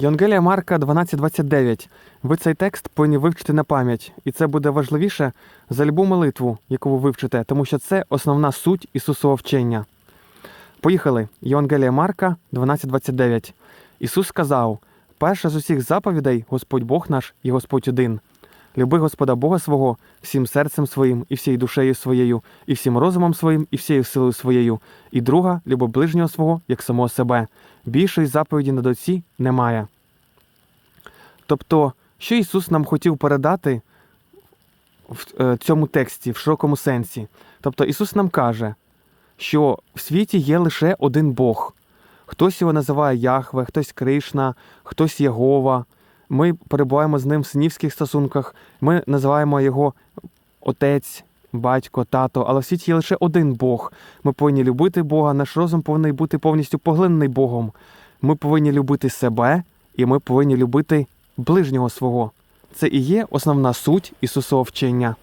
Євангелія Марка 12.29. Ви цей текст повинні вивчити на пам'ять, і це буде важливіше за любу молитву, яку ви вивчите, тому що це основна суть Ісусового вчення. Поїхали. Євангелія Марка 12.29. Ісус сказав: перша з усіх заповідей Господь Бог наш і Господь один. Люби Господа Бога свого всім серцем своїм, і всією душею своєю, і всім розумом своїм, і всією силою своєю. І друга люби ближнього свого, як самого себе. Більшої заповіді на доці немає. Тобто, що Ісус нам хотів передати в е, цьому тексті, в широкому сенсі? Тобто Ісус нам каже, що в світі є лише один Бог. Хтось його називає Яхве, хтось Кришна, хтось Єгова. Ми перебуваємо з ним в синівських стосунках, ми називаємо його отець, батько, тато, але в світі є лише один Бог. Ми повинні любити Бога, наш розум повинен бути повністю поглинений Богом. Ми повинні любити себе, і ми повинні любити ближнього свого. Це і є основна суть Ісусового вчення.